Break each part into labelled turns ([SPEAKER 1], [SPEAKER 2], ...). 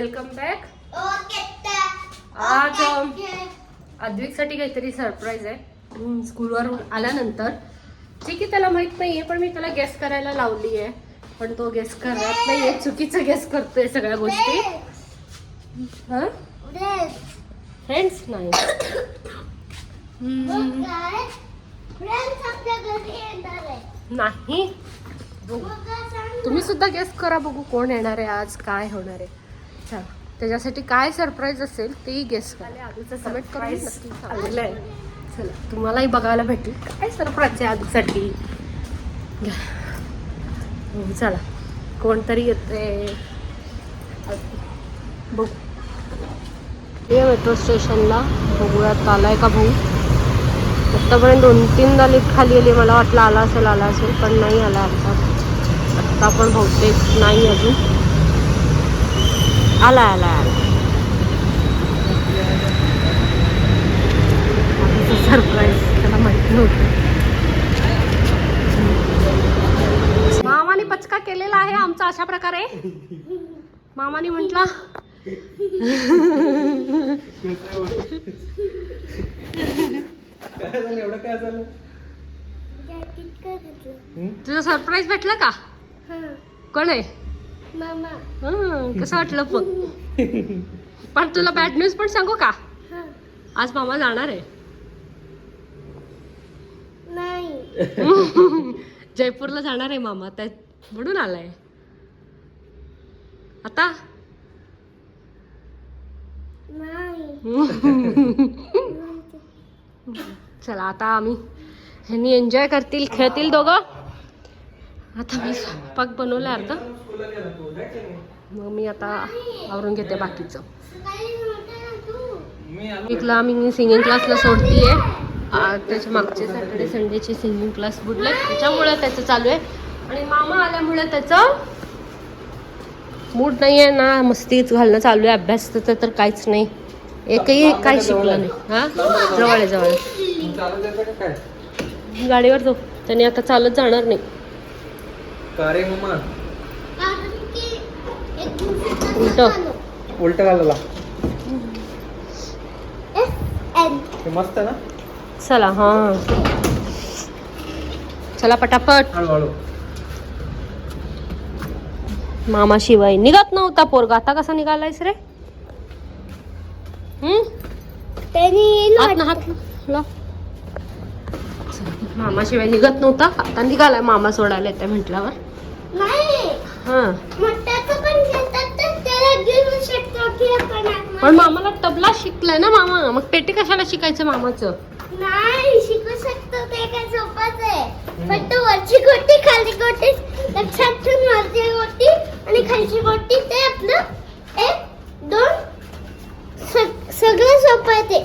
[SPEAKER 1] Welcome back. आज अम, काहीतरी surprise आहे. स्कूलवरून आल्यानंतर. जे की त्याला माहीत नाहीये पण मी त्याला गेस करायला लावली आहे. पण तो गेस करत नाहीये. चुकीचं गेस करतोय सगळ्या गोष्टी. हा? फ्रेंड्स नाही. नाही. तुम्ही सुद्धा गेस करा बघू कोण येणार आहे आज काय होणार आहे. चला त्याच्यासाठी काय सरप्राईज असेल तेही गेस नक्की सांगा. चला तुम्हालाही बघायला भेटेल. काय सरप्राईज आहे आधीसाठी. हो, चला. कोणतरी येते बघू. ये मेट्रो स्टेशनला बघूयात आलाय का भाऊ? आत्तापर्यंत दोन तीनदा लिफ्ट खाली आली मला वाटलं आला असेल आला असेल पण नाही आला आता. आत्ता पण बहुतेक नाही अजून. आला आला. आला सरप्राईज त्याला माहिती नव्हतं. मामाने पचका केलेला आहे आमचा अशा प्रकारे. मामाने म्हटला
[SPEAKER 2] काय झालं? एवढं काय झालं?
[SPEAKER 1] तुझं सरप्राईज भेटलं का? कोण आहे हं, कसं वाटलं पण पण तुला बॅड न्यूज पण सांगू का? आज मामा जाणार आहे. जयपूरला जाणार आहे मामा त्या म्हणून आलाय. आता? चला आता आम्ही ह्यांनी एन्जॉय करतील खेळतील दोघं. आता मी स्वयंपाक बनवला अर्धा. मग मी आता आवरून घेते बाकीचं. एकला मी सिंगिंग क्लासला सोडतीये. त्याच्या मागचे सॅटर्डे संडेचे सिंगिंग क्लास बुडले त्याच्यामुळे त्याचं चालू आहे. आणि मामा आल्यामुळे त्याचं मूड नाही आहे ना. मस्तीच घालणं चालू आहे. अभ्यास तर तर काहीच नाही. एकही काही शिकलं नाही. हा? जवळ आहे. जवळ आहे.
[SPEAKER 2] काय?
[SPEAKER 1] गाडीवर जाऊ. त्याने आता चालत जाणार नाही. उलट.
[SPEAKER 2] उलट घालला मस्त आहे ना?
[SPEAKER 1] चला हा. चला पटापट. मामा शिवाय निघत नव्हता पोरगा. आता कसा निघालायस रे. मामा शिवाय निघत नव्हता. आता निघालाय. मामा सोडायला येते म्हटल्यावर. हा. पण मामाला तबला शिकलाय ना मामा. मग पेटी कशाला शिकायचं मामाचं?
[SPEAKER 3] नाही शिकू शकतो ते काय सोपंच आहे. फक्त वरची गोटी खाली गोटी लक्षात ठेवून वरची गोटी आणि खालची गोटी ते आपलं एक दोन सग- सगळं सोपं आहे ते.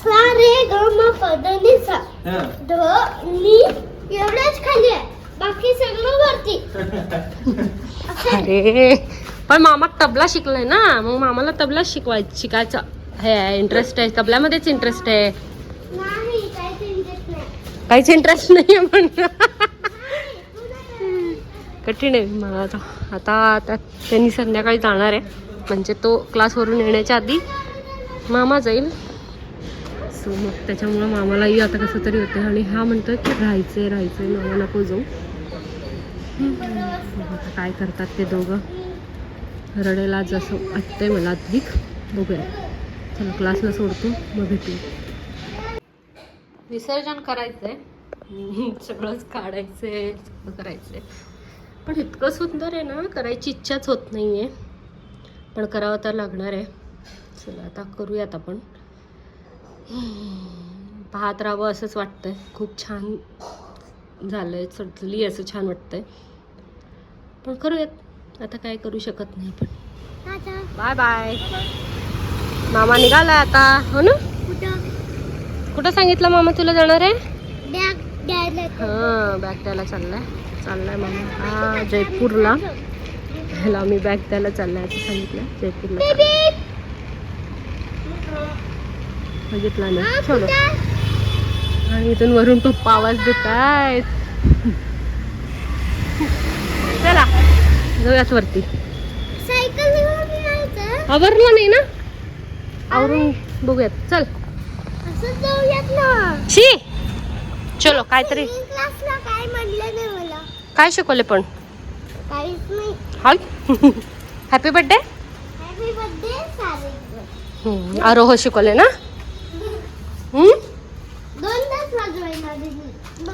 [SPEAKER 3] सा रे ग म प द नि सा.
[SPEAKER 2] हा.
[SPEAKER 3] ध नि एवढंच खाली आहे. बाकी सगळं वरती.
[SPEAKER 1] अरे. पण मामा तबला शिकलाय ना. मग मामाला तबला शिकवाय शिकायचं हे इंटरेस्ट आहे. तबल्यामध्येच इंटरेस्ट आहे.
[SPEAKER 3] काहीच इंटरेस्ट नाही.
[SPEAKER 1] काहीच इंटरेस्ट नाही आहे पण? कठीण आहे मला आता. आता त्यांनी संध्याकाळी जाणार आहे. म्हणजे तो क्लासवरून येण्याच्या आधी मामा जाईल. सो मग त्याच्यामुळं मामालाही आता कसं तरी होतं आणि हा म्हणतोय की राहायचंय राहायचंय. मामा नको जाऊ. काय करतात ते दोघं? रडेला जसं वाटतंय मला अधिक. बघूया. चला क्लासला सोडतो. मग भेटू. विसर्जन करायचंय. सगळंच काढायचंय सगळं करायचंय. पण इतकं सुंदर आहे ना करायची इच्छाच होत नाही आहे पण करावं तर लागणार आहे. चला आता करूयात आपण. पाहत राहावं असंच वाटतंय. खूप छान झालंय चढली असं छान वाटतंय. पण करूयात. आता काय करू शकत नाही पण. Bye bye. मामा निघालाय आता. हो ना?
[SPEAKER 3] कुठं?
[SPEAKER 1] कुठं सांगितलं मामा तुला जाणार आहे? हां बॅग द्यायला चाललाय. चाललाय मामा. हा जयपूरला. ह्याला मी बॅग द्यायला चाललाय असं सांगितलं. जयपूरला बघितला ना? चलो आणि इथून वरून पप्पा आवाज देत आहेत चला. जाऊयात वरती. आवरलं नाही ना? आवरून बघूयात. चल. शी! चलो काहीतरी.
[SPEAKER 3] काय
[SPEAKER 1] शिकवले पण?
[SPEAKER 3] काहीच नाही.
[SPEAKER 1] Hi. Happy birthday
[SPEAKER 3] happy birthday सारे.
[SPEAKER 1] आरोह शिकवले ना?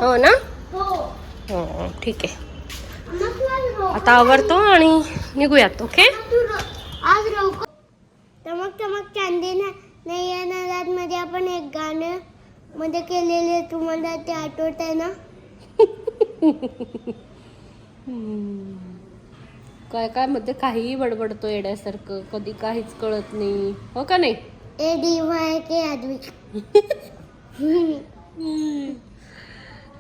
[SPEAKER 1] हो ना?
[SPEAKER 3] हो.
[SPEAKER 1] ठीक आहे. आता आवरतो आणि निघूयात ओके?
[SPEAKER 3] आज चमक चमक चांदी ना नाही येणार मध्ये आपण एक गाणं मध्ये केलेले तुम्हाला ते आठवत आहे ना?
[SPEAKER 1] काय काय मध्ये काहीही बडबडतो येड्यासारखं. कधी काहीच कळत नाही. हो का नाही?
[SPEAKER 3] ए डी वाय के आदवी.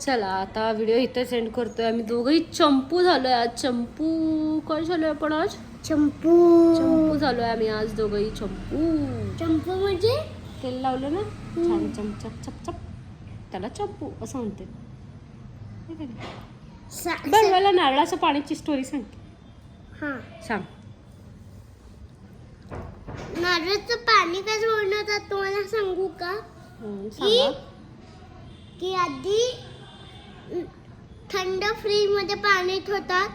[SPEAKER 1] चला आता व्हिडिओ इथे सेंड करतोय. आम्ही दोघंही चंपू झालोय आज. चंपू काय झालोय आपण आज?
[SPEAKER 3] चंपू.
[SPEAKER 1] चंपू झालोय आम्ही आज दोघंही चंपू.
[SPEAKER 3] चंपू म्हणजे?
[SPEAKER 1] तेल लावलं ना? छान चमचप चपचप त्याला चंपू असं म्हणते. का नाही?
[SPEAKER 3] सा-
[SPEAKER 1] बरं मला नारळाचं पाण्याची स्टोरी सांग.
[SPEAKER 3] हा.
[SPEAKER 1] सांग.
[SPEAKER 3] नारळाचं पाणी कसं बनवतात तुम्हाला सांगू का?
[SPEAKER 1] हम्म,
[SPEAKER 3] की
[SPEAKER 1] सांगा.
[SPEAKER 3] की आधी थंड फ्रीजमध्ये पाणी ठेवतात.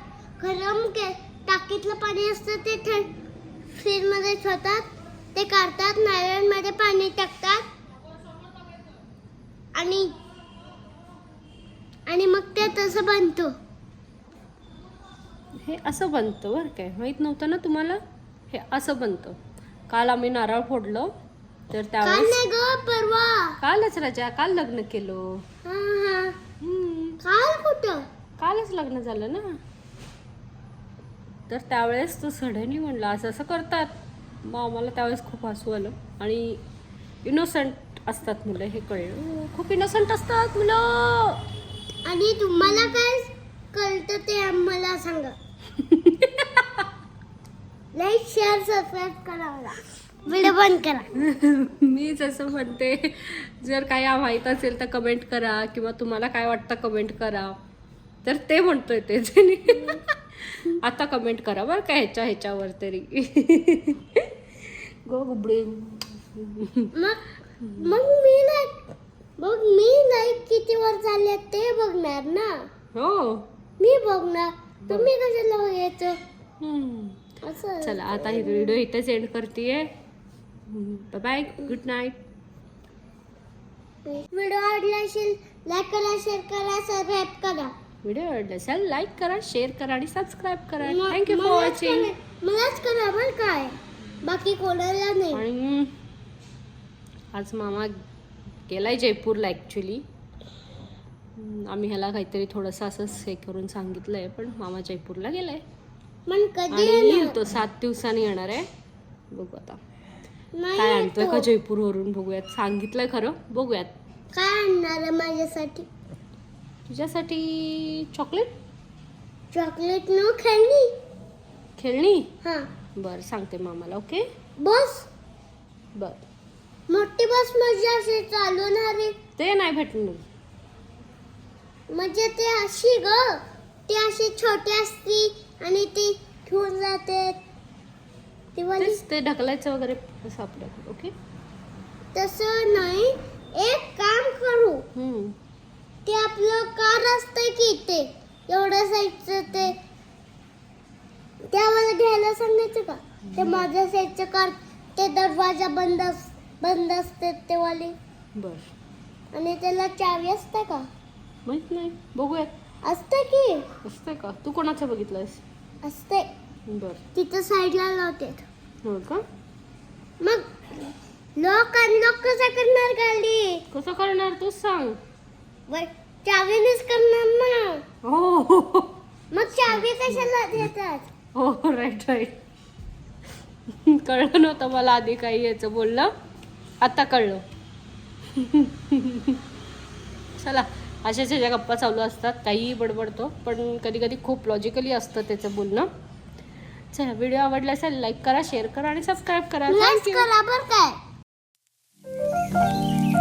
[SPEAKER 3] गरम के टाकीतलं पाणी असतं ते थंड फ्रीजमध्ये ठेवतात. ते काढतात नारळमध्ये पाणी टाकतात. आणि आणि मग ते तसं बनतो.
[SPEAKER 1] हे असं बनतं बरं काय माहीत नव्हतं ना तुम्हाला? हे असं बनतं. काल आम्ही नारळ फोडलं तर
[SPEAKER 3] काल
[SPEAKER 1] त्यावेळेस
[SPEAKER 3] परवा.
[SPEAKER 1] कालच राजा काल लग्न केलो.
[SPEAKER 3] काल कुठं?
[SPEAKER 1] कालच लग्न झालं ना. तर त्यावेळेस तो सडनली म्हणला असं असं करतात. मग आम्हाला त्यावेळेस खूप हसू आलं. आणि इनोसंट असतात मुलं हे कळलं. खूप इनोसंट असतात मुलं.
[SPEAKER 3] आणि तुम्हाला काय कळतं ते आम्हाला सांगा. लाईक शेअर सबस्क्राईब करा मला. व्हिडिओ बंद करा.
[SPEAKER 1] मी जसं म्हणते. जर काही माहीत असेल तर कमेंट करा किंवा तुम्हाला काय वाटतं कमेंट करा. तर ते म्हणतोय तेच आता कमेंट करा बरं का ह्याच्या ह्याच्यावर तरी. गो गुबडे.
[SPEAKER 3] मग मग मी लाईक मग मी लाईक किती वर चालले ते बघणार ना.
[SPEAKER 1] हो.
[SPEAKER 3] मी बघणार. तुम्ही कशाला बघायचं?
[SPEAKER 1] चला आता ही व्हिडिओ इथेच एंड करते बाय गुड नाईट
[SPEAKER 3] व्हिडिओ आवडला असेल लाईक करा शेअर करा सबस्क्राईब करा.
[SPEAKER 1] व्हिडिओ आवडला असेल लाईक करा शेअर करा आणि सबस्क्राईब करा. थँक्यू फॉर वॉचिंग
[SPEAKER 3] करा- मलाच करा बरं काय. बाकी कोणाला नाही.
[SPEAKER 1] आणि आज मामा गेलाय जयपूरला ॲक्च्युली आम्ही ह्याला काहीतरी थोडंसं असंच हे करून सांगितलंय पण मामा जयपूरला गेलाय.
[SPEAKER 3] पण कधी
[SPEAKER 1] येईल? तो सात दिवसांनी येणार आहे. बघू आता. काय आणतोय. का जयपूरवरून बघूयात. सांगितलंय खरं? बघूयात.
[SPEAKER 3] काय आणणार आहे माझ्यासाठी?
[SPEAKER 1] तुझ्यासाठी चॉकलेट?
[SPEAKER 3] चॉकलेट न खेळणी.
[SPEAKER 1] खेळणी?
[SPEAKER 3] हा.
[SPEAKER 1] बरं सांगते मामाला ओके?
[SPEAKER 3] बस.
[SPEAKER 1] बरं.
[SPEAKER 3] मोठी बस म्हणजे अशी चालवणार
[SPEAKER 1] ते नाही भेटणार.
[SPEAKER 3] म्हणजे ते अशी ग. ती अशी छोटी असती आणि ती घेऊन जाते. ते
[SPEAKER 1] ढकलायचं वगैरे असं आपलं ओके?
[SPEAKER 3] तसं नाही एक काम करू.
[SPEAKER 1] हम्म.
[SPEAKER 3] ते आपलं कार असतंय की ते एवढ्या साईजचं ते? ते आम्हाला घ्यायला सांगायचं का? ते माझ्या साईजचं कार ते दरवाजा बंद अस बंद असते ते वाले
[SPEAKER 1] बरं.
[SPEAKER 3] आणि त्याला चावी असते का?
[SPEAKER 1] माहीत नाही. बघूयात
[SPEAKER 3] असते की?
[SPEAKER 1] असतंय का? तू कोणाचं बघितलंयस?
[SPEAKER 3] असते.
[SPEAKER 1] बरं.
[SPEAKER 3] तिथं साईडला लावते.
[SPEAKER 1] हो का?
[SPEAKER 3] मग लॉक अनलॉक कसं करणार गाडी?
[SPEAKER 1] कसं करणार तूच सांग.
[SPEAKER 3] वर चावीनेच करणार ना.
[SPEAKER 1] हो.
[SPEAKER 3] मग चावी कशाला देतात?
[SPEAKER 1] हो राईट राईट कळलं नव्हतं मला आधी काही याचं बोललं आता कळलं. चला अशाच ह्याच्या गप्पा चालू असतात. काहीही बडबडतो पण कधी कधी खूप लॉजिकली असतं त्याचं बोलणं. चला व्हिडिओ आवडला असेल लाईक करा शेअर करा आणि सबस्क्राईब करा.
[SPEAKER 3] करा बरं काय